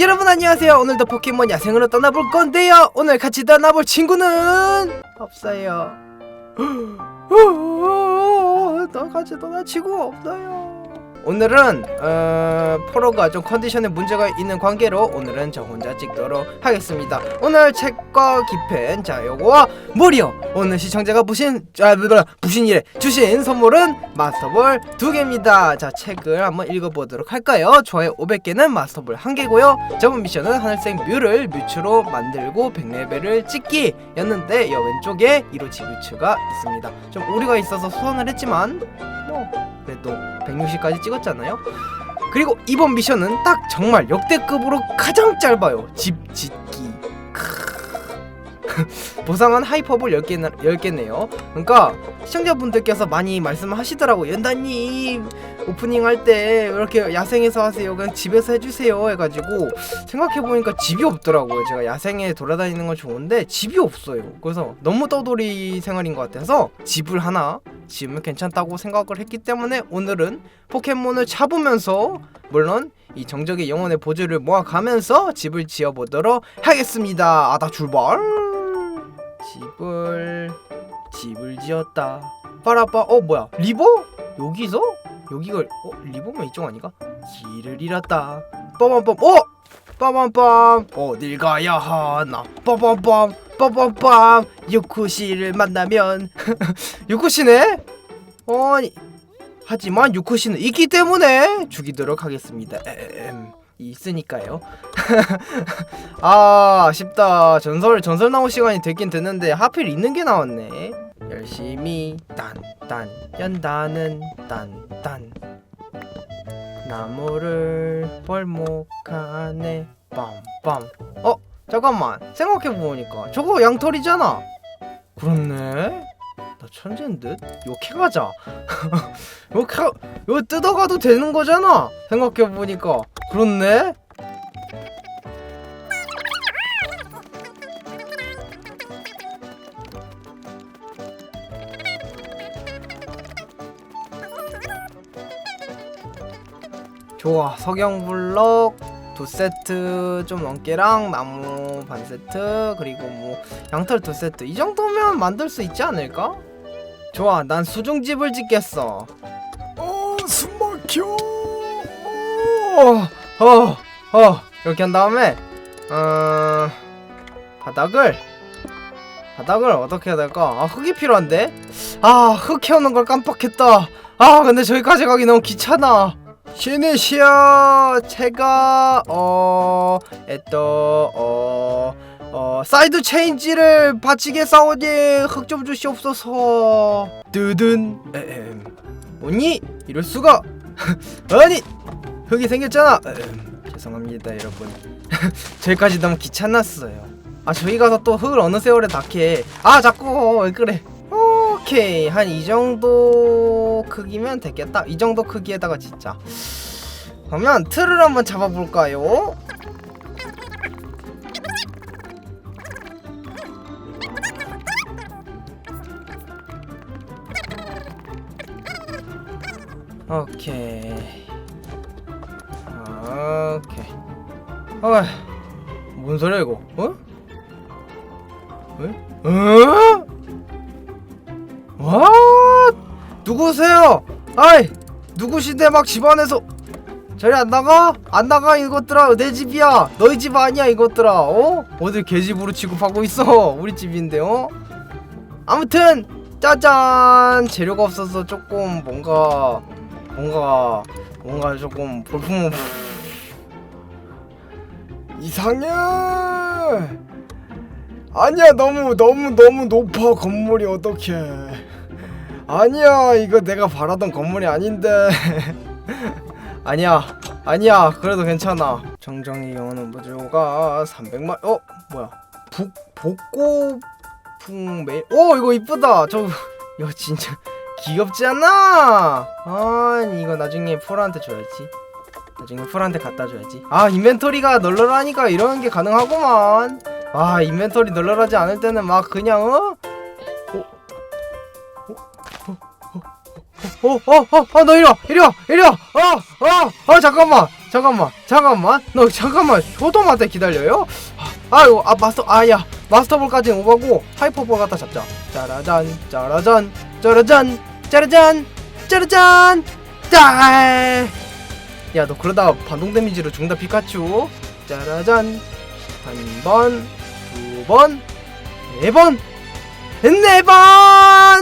여러분 안녕하세요. 오늘도 포켓몬 야생으로 떠나볼 건데요. 오늘 같이 떠나볼 친구는 없어요. 너 같이 떠날 친구 없어요. 오늘은 어, 포로가 좀 컨디션에 문제가 있는 관계로 오늘은 저 혼자 찍도록 하겠습니다. 오늘 책과 기펜 자 요거와 무려 오늘 시청자가 부신 아 뭐라 부신이래 주신 선물은 마스터볼 두 개입니다. 자 책을 한번 읽어보도록 할까요? 좋아요 500개는 마스터볼 한 개고요. 저번 미션은 하늘색 뮤를 뮤츠로 만들고 100레벨을 찍기였는데 여 왼쪽에 이로치 뮤츠가 있습니다. 좀 오류가 있어서 소환을 했지만 뭐 그래도 160까지 찍었 잖아요. 그리고 이번 미션은 딱 정말 역대급으로 가장 짧아요. 집 짓기. 보상은 하이퍼볼 10개, 10개네요. 그러니까 시청자분들께서 많이 말씀하시더라고요. 연다님 오프닝 할 때 이렇게 야생에서 하세요. 그냥 집에서 해주세요. 해가지고 생각해보니까 집이 없더라고요. 제가 야생에 돌아다니는 건 좋은데 집이 없어요. 그래서 너무 떠돌이 생활인 것 같아서 집을 하나 지으면 괜찮다고 생각을 했기 때문에 오늘은 포켓몬을 잡으면서 물론 이 정적의 영혼의 보조를 모아가면서 집을 지어보도록 하겠습니다. 아다 출발. 집을 집을 지었다. 빠라빠 어 뭐야 리버 여기서 여기가 어 리버면 이쪽 아닌가? 길을 잃었다. 빠밤빰 어 빠밤빰 어딜 가야 하나 빠밤빰 빠밤빰 유쿠시를 만나면 유쿠시네? 아니 하지만 유쿠시는 있기 때문에 죽이도록 하겠습니다. 에헴. 있으니까요. 아 아쉽다. 전설 전설 나올 시간이 되긴 됐는데 하필 있는 게 나왔네. 열심히 딴딴 연다는 딴딴 나무를 벌목하네 빰빰. 어 잠깐만 생각해 보니까 저거 양털이잖아. 그렇네. 나 천재인 듯? 욕해 가자. 욕해 이거 뜯어가도 되는 거잖아. 생각해 보니까 그렇네. 좋아 석영블럭 두 세트 좀 넘게랑 나무 반 세트 그리고 뭐 양털 두 세트 이 정도면 만들 수 있지 않을까? 좋아 난 수중집을 짓겠어 어 숨막혀 어어 어, 이렇게 한 다음에 어 바닥을 바닥을 어떻게 해야 될까? 아 흙이 필요한데? 아흙 캐오는 걸 깜빡했다 아 근데 저기까지 가기 너무 귀찮아 시네시아 제가 어 에또 어, 어 사이드 체인지를 바치게 싸우니 흙좀 주시옵소서. 뜨든 에헴. 뭐니 이럴 수가. 아니 흙이 생겼잖아. 에헴, 죄송합니다 여러분. 저기까지 너무 귀찮았어요. 아 저기 가서 또 흙을 어느 세월에 닦해 아 자꾸 왜 그래. 오케이 한 이 정도 크기면 되겠다 이 정도 크기에다가 진짜 그러면 틀을 한번 잡아볼까요? 오케이 오케이 어, 뭔 소리야 이거? 어? 왜? 어? 와 누구세요? 아이 누구신데 막 집안에서 저리 안 나가? 안 나가 이것들아 내 집이야 너희 집 아니야 이것들아 어? 어딜 개집으로 취급하고 있어 우리 집인데 어? 아무튼 짜잔 재료가 없어서 조금 뭔가 뭔가 뭔가 조금 볼품 이상해 아니야 너무 너무 너무 높아 건물이 어떡해 아니야 이거 내가 바라던 건물이 아닌데. 아니야 아니야 그래도 괜찮아. 정정이 영어는 무조가 300만 어 뭐야? 북 복고풍 메일 오 이거 이쁘다. 저 이거 진짜 귀엽지 않나 아니 이거 나중에 포라한테 줘야지. 나중에 포라한테 갖다 줘야지. 아 인벤토리가 널널하니까 이런 게 가능하구만. 아 인벤토리 널널하지 않을 때는 막 그냥 어? 어, 어, 어, 어, 어, 너 이리 와, 이리 와, 이리 와, 어, 어, 어, 잠깐만. 잠깐만 잠깐만. 너 잠깐만 효도한테 기다려요? 아, 아이고 아 마스터 아 야 마스터볼까지는 오가고 하이퍼볼 갖다 잡자. 짜라잔 짜라잔 짜라잔 짜라잔 짜라잔. 짤 야 너 그러다가 반동 데미지로 죽는다 피카츄. 짜라잔 한 번 두 번 네 번 네 번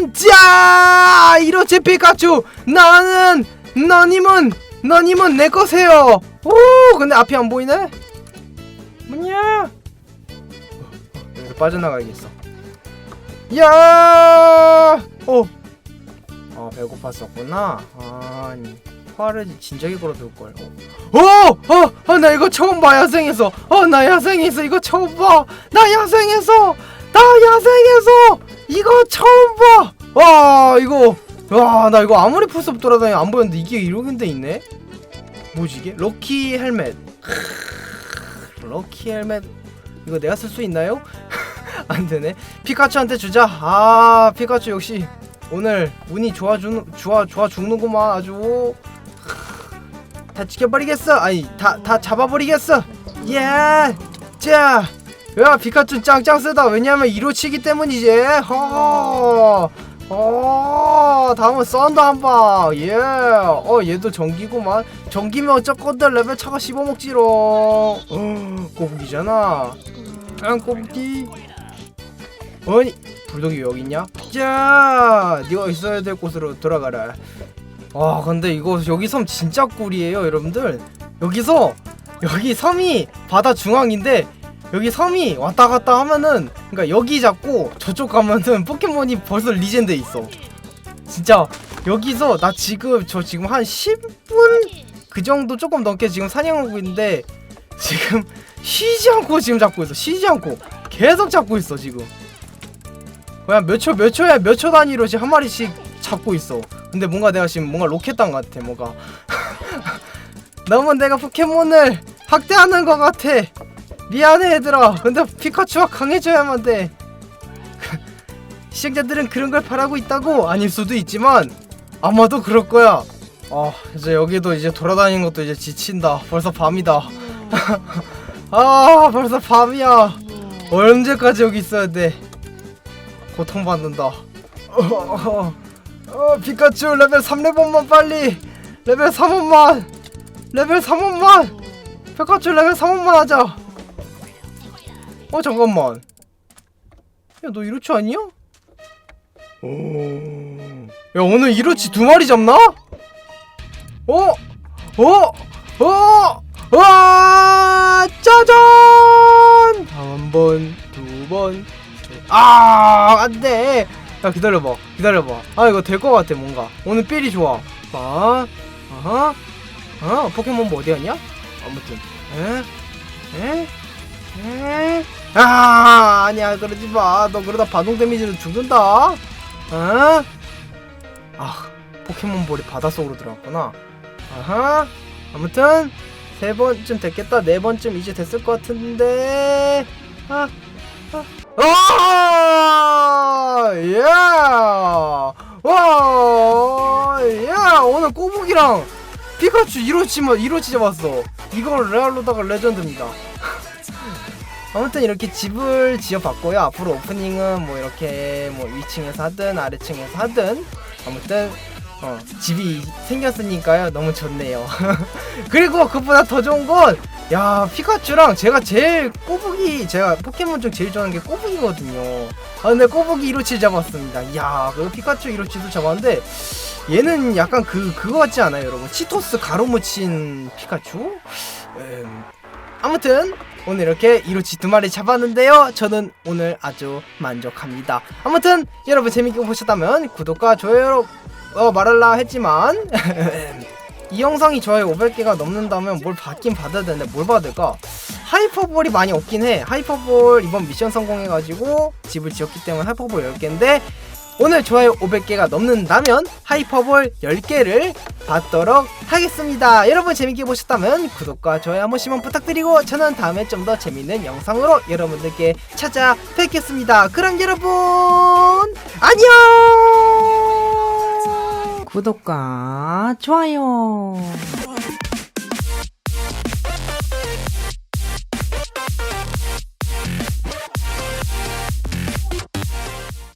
짜 이렇지 피카츄 나는 너님은 너님은 내 거세요. 오 근데 앞이 안 보이네? 뭐냐? 여기로 빠져나가야겠어. 야! 어. 아 배고팠었구나. 아니 화를 진작에 걸어둘 걸. 어, 어, 어, 나 이거 처음 봐 야생에서. 어, 나 야생에서 이거 처음 봐 나 야생에서! 나 야생에서! 이거 처음 봐 와 이거 와 나 이거 아무리 풀숲 돌아다니면 안 보였는데 이게 이런 데 있네? 뭐지 이게? 럭키 헬멧. 크으, 럭키 헬멧. 이거 내가 쓸 수 있나요? 안 되네. 피카츄한테 주자. 아 피카츄 역시 오늘 운이 좋아 주는 좋아 좋아 죽는구만 아주. 다 지켜버리겠어. 아니 다 다 잡아버리겠어. 예 자 야 피카츄 짱짱 쓰다. 왜냐면 이로치기 때문이지. 허 어, 다음은 썬더 한방 예. 어, 얘도 전기구만. 전기면 어쩌건데 레벨 차가 씹어먹지롱. 어, 꼬부기잖아. 안 꼬부기. 어니, 불독이 여기 있냐? 자, 네가 있어야 될 곳으로 돌아가라. 와, 근데 이거 여기 섬 진짜 꿀이에요, 여러분들. 여기서 여기 섬이 바다 중앙인데 여기 섬이 왔다 갔다 하면은 그러니까 여기 잡고 저쪽 가면은 포켓몬이 벌써 리젠드에 있어. 진짜 여기서 나 지금 저 지금 한 10분 그 정도 조금 넘게 지금 사냥하고 있는데 지금 쉬지 않고 지금 잡고 있어. 쉬지 않고 계속 잡고 있어 지금. 그냥 몇 초 몇 초야 몇 초 단위로 지금 한 마리씩 잡고 있어. 근데 뭔가 내가 지금 뭔가 로켓단 같아 뭔가. 너무 내가 포켓몬을 학대하는 것 같아. 미안해 얘들아. 근데 피카츄가 강해져야만 돼. 시청자들은 그런 걸 바라고 있다고? 아닐 수도 있지만 아마도 그럴 거야. 아 이제 여기도 이제 돌아다니는 것도 이제 지친다. 벌써 밤이다. 아 벌써 밤이야. 언제까지 여기 있어야 돼? 고통받는다. 어, 어, 어, 피카츄 레벨 3레벨만 빨리. 레벨 3원만. 레벨 3원만. 피카츄 레벨 3원만 하자 어 잠깐만 야 너 이로치 아니야? 오야 오늘 이로치 두 마리 잡나? 어? 어? 어? 와 짜잔 한 번 두 번 아 안 돼 야 기다려봐 기다려봐 아 이거 될 것 같아 뭔가 오늘 삘이 좋아 아 아하 아 포켓몬 뭐 어디 갔냐 아무튼 에? 에? 에? 아 아니야 그러지 마. 너 그러다 반동 데미지로 죽는다. 어? 아 포켓몬볼이 바닷속으로 들어갔구나. 아하. 아무튼 세 번쯤 됐겠다. 네 번쯤 이제 됐을 것 같은데. 아. 아. 아! 예! 와! 예! 오늘 꼬북이랑 피카츄 이로치만 이로치 잡았어. 이걸 레알로다가 레전드입니다. 아무튼 이렇게 집을 지어봤고요. 앞으로 오프닝은 뭐 이렇게 뭐 위층에서 하든 아래층에서 하든 아무튼 어, 집이 생겼으니까요. 너무 좋네요. 그리고 그보다 더 좋은 건, 야, 피카츄랑 제가 제일 꼬부기, 제가 포켓몬 중 제일 좋아하는 게 꼬부기거든요. 아, 근데 꼬부기 이로치 잡았습니다. 야, 그 피카츄 이로치도 잡았는데, 얘는 약간 그, 그거 같지 않아요, 여러분? 치토스 가루 묻힌 피카츄? 음, 아무튼, 오늘 이렇게 이로치 두 마리 잡았는데요. 저는 오늘 아주 만족합니다. 아무튼, 여러분 재밌게 보셨다면, 구독과 좋아요, 어, 말할라 했지만 이 영상이 좋아요 500개가 넘는다면 뭘 받긴 받아야 되는데 뭘 받을까? 하이퍼볼이 많이 없긴 해 하이퍼볼 이번 미션 성공해가지고 집을 지었기 때문에 하이퍼볼 10개인데 오늘 좋아요 500개가 넘는다면 하이퍼볼 10개를 받도록 하겠습니다. 여러분 재밌게 보셨다면 구독과 좋아요 한 번씩만 부탁드리고 저는 다음에 좀 더 재밌는 영상으로 여러분들께 찾아뵙겠습니다. 그럼 여러분 안녕! 구독과 좋아요.